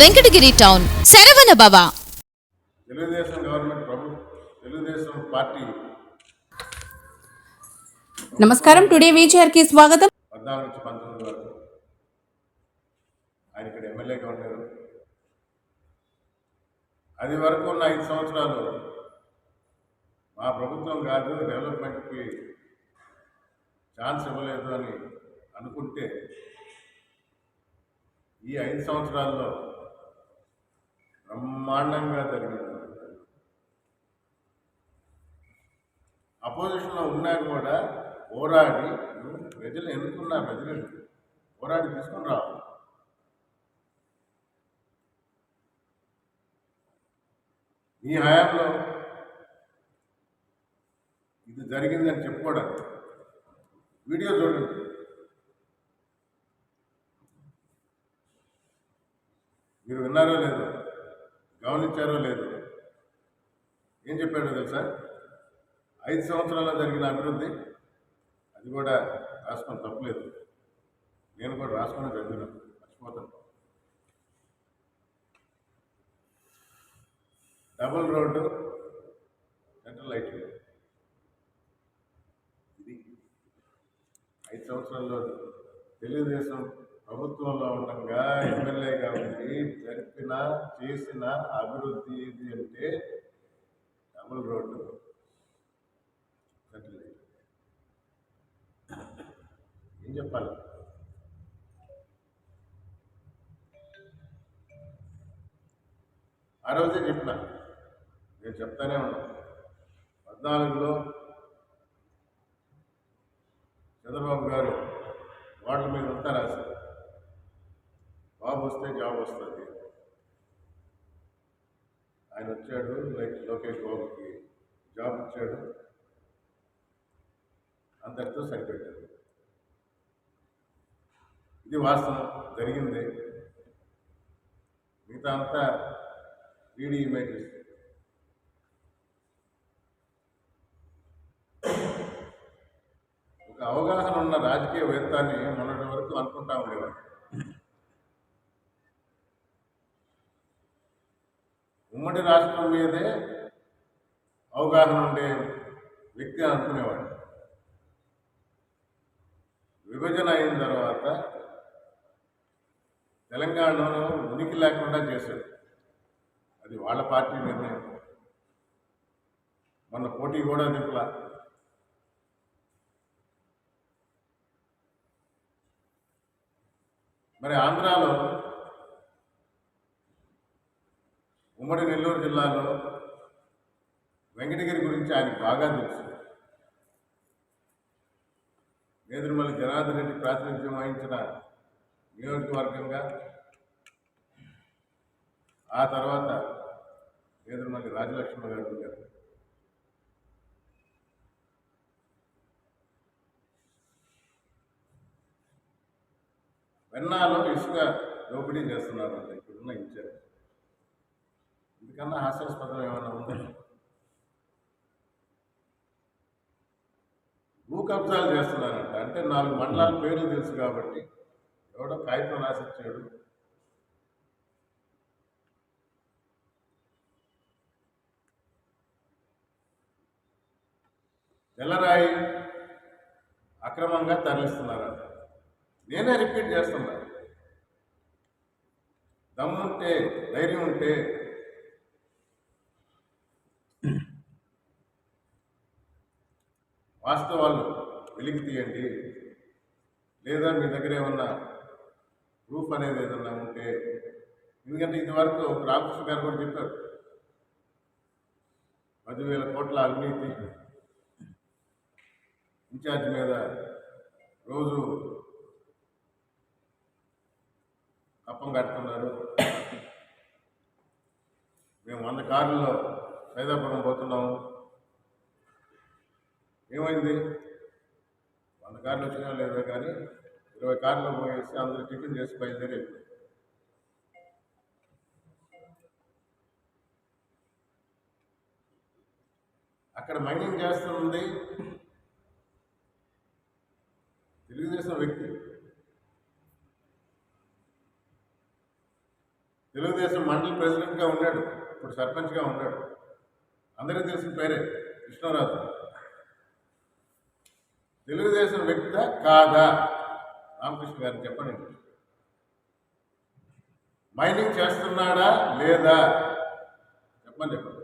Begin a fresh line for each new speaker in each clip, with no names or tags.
Venkatagiri town. Saravana Bhava.
Telugu Desam government Telugu Desam party.
నమస్కారం. Today వీచర్కి స్వాగతం.
పద్నాలుగు నుంచి పంతొమ్మిది వరకు ఆయన ఇక్కడ ఎమ్మెల్యేగా ఉన్నారు. అది వరకు ఉన్న ఐదు సంవత్సరాలు మా ప్రభుత్వం కాదు డెవలప్మెంట్కి ఛాన్స్ ఇవ్వలేదు అని అనుకుంటే ఈ ఐదు సంవత్సరాల్లో బ్రహ్మాండంగా జరిగింది. అపోజిషన్లో ఉన్నా కూడా పోరాడి ప్రజలు ఎన్నుకున్నారు ప్రజలు పోరాడి తీసుకుని రావాలి ఈ హయాంలో ఇది జరిగిందని చెప్పుకోవడం. వీడియో చూడండి. మీరు విన్నారో లేదో. గమనించారో లేదు. ఏం చెప్పాడో తెలుసా? ఐదు సంవత్సరాల్లో జరిగిన అభివృద్ధి అది కూడా రాసుకొని తప్పలేదు. నేను కూడా రాసుకొని చదివినాను మర్చిపోతాను డబుల్ రోడ్డు సెంట్రల్ లైట్ ఇది ఐదు సంవత్సరాల్లో తెలుగుదేశం ప్రభుత్వంలో ఉండగా ఎమ్మెల్యేగా ఉండి చేసిన అభివృద్ధి ఏది అంటే డబుల్ రోడ్డు. ఏం చెప్పాలి? ఆ రోజే చెప్పిన. నేను చెప్తానే ఉన్నా. పద్నాలుగులో చంద్రబాబు గారు వాటి మీద అంతా రాశారు. బాబు వస్తే జాబ్ వస్తుంది. ఆయన వచ్చాడు లైక్ లోకేష్ బాబుకి జాబ్ ఇచ్చాడు. అందరితో సరిపెట్టాడు ఇది వాస్తవం జరిగింది. మిగతా అంతా వీడి ఇమేజెస్. ఒక అవగాహన ఉన్న రాజకీయవేత్తాన్ని మొన్నటి వరకు అనుకుంటా ఉండేవాడు ఉమ్మడి రాష్ట్రం మీదే అవగాహన ఉండే వ్యక్తి అనుకునేవాడు. విభజన అయిన తర్వాత తెలంగాణలో ఉనికి లేకుండా చేశారు అది వాళ్ళ పార్టీ నిర్ణయం. మొన్న పోటీ కూడా దింపలా మరి ఆంధ్రాలో ఉమ్మడి నెల్లూరు జిల్లాలో వెంకటగిరి గురించి ఆయనకు బాగా తెలుసు. నేదురుమల్లి జనార్దన్ రెడ్డి ప్రాతినిధ్యం వహించిన నియోజకవర్గంగా ఆ తర్వాత నేదురుమల్లి రాజలక్ష్మి గారు గారు వెన్నాలో ఇసుక దోపిడీ చేస్తున్నారు ఇప్పుడున్న ఇచ్చారు ఇందుకన్నా హాస్యాస్పదం ఏమైనా ఉందా? భూ కబ్జాలు చేస్తున్నారంట. అంటే నాలుగు మండలాల పేర్లు తెలుసు కాబట్టి ఎవడో కాగితం రాసిచ్చాడు. తెల్లరాయి అక్రమంగా తరలిస్తున్నారంట. నేనే రిపీట్ చేస్తున్నా. దమ్ముంటే ధైర్యం ఉంటే వాస్తవాలు వెలికి తీయండి. లేదా మీ దగ్గర ఏమన్నా ప్రూఫ్ అనేది ఏదన్నా ఉంటే ఎందుకంటే ఇంతవరకు వరకు రామకృష్ణ గారు కూడా చెప్పారు. పదివేల కోట్ల అవినీతి ఇన్ఛార్జ్ మీద రోజు కప్పం కడుతున్నారు. మేము వంద కార్లలో సైదాపురం పోతున్నాము. ఏమైంది? వంద కార్లు వచ్చినా లేదా కానీ ఇరవై కార్లు పోయేసి అందరూ టిఫిన్ చేసి బయలుదేరి అక్కడ మైనింగ్ చేస్తుంది తెలుగుదేశం వ్యక్తి. తెలుగుదేశం మండలి ప్రెసిడెంట్గా ఉన్నాడు. ఇప్పుడు సర్పంచ్గా ఉన్నాడు. అందరికీ తెలిసిన పేరే కృష్ణరాజు. తెలుగుదేశం వ్యక్త కాదా? రామకృష్ణ గారు చెప్పండి. మైనింగ్ చేస్తున్నాడా లేదా? చెప్పండి. చెప్పండి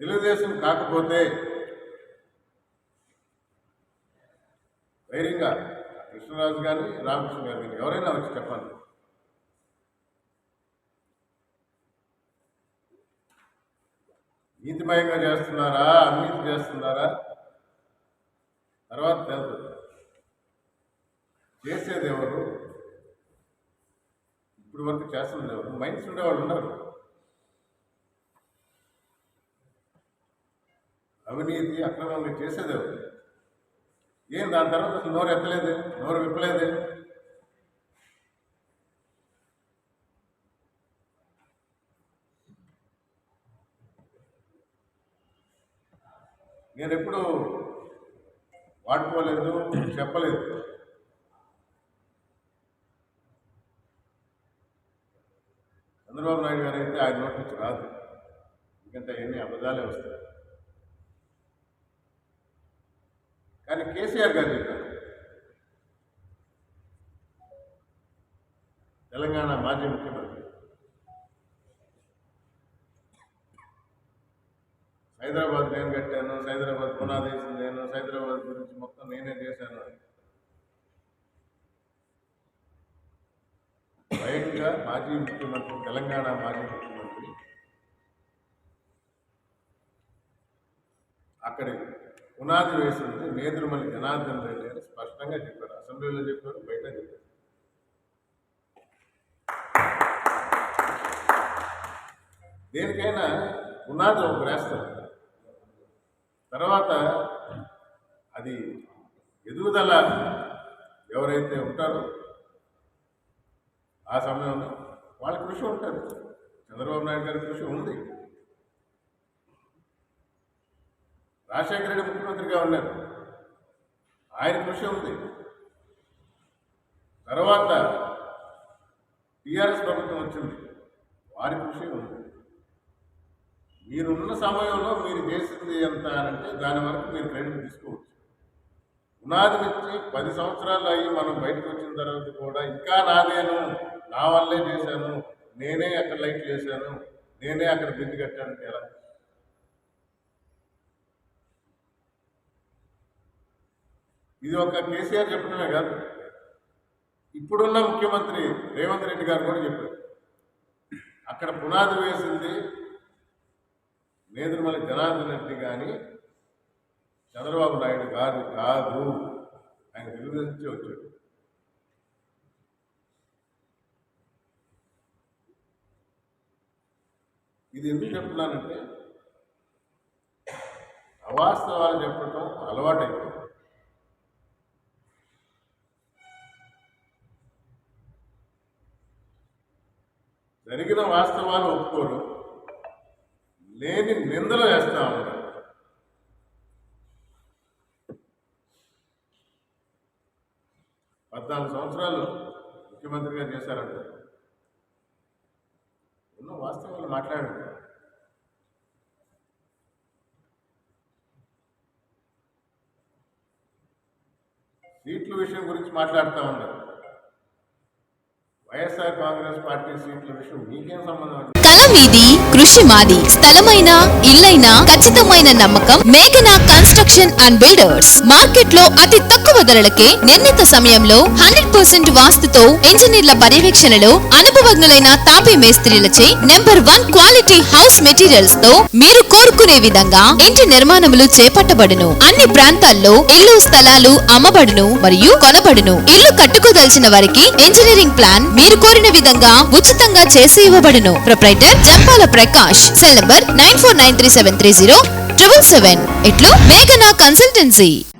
తెలుగుదేశం కాకపోతే ధైర్యంగా కృష్ణరాజు గారిని రామకృష్ణ గారు ఎవరైనా వచ్చి చెప్పండి. నీతిమయంగా చేస్తున్నారా అవినీతి చేస్తున్నారా? తర్వాత తెలుస్తుంది చేసేది ఎవరు? ఇప్పుడు వరకు చేస్తున్నది ఎవరు? మైండ్స్ ఉండేవాళ్ళు ఉన్నారు. అవినీతి అక్రమంగా చేసేది ఎవరు? ఏం దాని తర్వాత అసలు నోరు ఎత్తలేదు నోరు విప్పలేదు? నేను ఎప్పుడు వాడుకోలేదు చెప్పలేదు. చంద్రబాబు నాయుడు గారు అయితే ఆయన నోటి నుంచి రాదు. ఎందుకంటే ఎన్ని అబద్ధాలే వస్తాయి. కానీ కేసీఆర్ గారు చెప్పారు. తెలంగాణ మాజీ ముఖ్యమంత్రి హైదరాబాద్ నేను కట్టాను హైదరాబాద్ పునాది నేను హైదరాబాద్ గురించి మొత్తం నేనే చేశాను. అని. స్వయంగా మాజీ ముఖ్యమంత్రి తెలంగాణ మాజీ ముఖ్యమంత్రి అక్కడి పునాది వేసింది నేదురుమల్లి జనార్దన్ రెడ్డి అని స్పష్టంగా చెప్పారు. అసెంబ్లీలో చెప్పారు బయట చెప్పారు. దేనికైనా పునాది ఒక వేస్తారు. తర్వాత అది ఎదుగుదల ఎవరైతే ఉంటారో ఆ సమయంలో వాళ్ళ కృషి ఉంటుంది. చంద్రబాబు నాయుడు గారి కృషి ఉంది. రాజశేఖర రెడ్డి ముఖ్యమంత్రిగా ఉన్నారు. ఆయన కృషి ఉంది. తర్వాత టీఆర్ఎస్ ప్రభుత్వం వచ్చింది. వారి కృషి ఉంది. మీరున్న సమయంలో మీరు చేసింది ఎంత అంటే దాని వరకు మీరు క్రెడిట్ తీసుకోవచ్చు. పునాది నుంచి పది సంవత్సరాలు అయ్యి మనం బయటకు వచ్చిన తర్వాత కూడా ఇంకా నాదేను నా వల్లే చేశాను నేనే అక్కడ లైట్ చేశాను నేనే అక్కడ బిల్లు కట్టాను ఎలా? ఇది ఒక కేసీఆర్ చెప్పడమే కాదు. ఇప్పుడున్న ముఖ్యమంత్రి రేవంత్ రెడ్డి గారు కూడా చెప్పారు. అక్కడ పునాది వేసింది నేదురుమల్లి జనార్దన్ రెడ్డి కానీ చంద్రబాబు నాయుడు గారు కాదు. ఆయన తెలుగుదేశం నుంచి వచ్చాడు. ఇది ఎందుకు చెప్తున్నానంటే అవాస్తవాలు చెప్పడం అలవాటైపోయింది. జరిగిన వాస్తవాలు ఒప్పుకోరు. లేని నిందలు వేస్తా ఉన్నారు. పద్నాలుగు సంవత్సరాలు ముఖ్యమంత్రిగా చేశారంట. ఉన్న వాస్తవాలు మాట్లాడండి. సీట్ల విషయం గురించి మాట్లాడుతూ ఉన్నారు. వైఎస్ఆర్ కాంగ్రెస్ పార్టీ సీట్ల విషయం మీకేం సంబంధం అండి?
మీది కృషి మాది స్థలమైన ఇల్లైనా ఖచ్చితమైన నమ్మకం మేఘనా కన్స్ట్రక్షన్ అండ్ బిల్డర్స్. మార్కెట్లో అతి తక్కువ ధరలకే నిర్ణీత సమయంలో హండ్రెడ్ పర్సెంట్ వాస్తుతో ఇంజనీర్ల పర్యవేక్షణలో అనుభవజ్ఞులైన తాపీ మేస్త్రీలచే నెంబర్ వన్ క్వాలిటీ హౌస్ మెటీరియల్స్తో మీరు కోరుకునే విధంగా ఇంటి నిర్మాణములు చేపట్టబడును. అన్ని ప్రాంతాల్లో ఇల్లు స్థలాలు అమ్మబడును మరియు కొనబడును. ఇల్లు కట్టుకోదలిచిన వారికి ఇంజనీరింగ్ ప్లాన్ మీరు కోరిన విధంగా ఉచితంగా చేసి ఇవ్వబడును. Proprietor Jampala Prakash. Cell number nine four nine three seven three zero triple seven ఇట్లు మేఘనా consultancy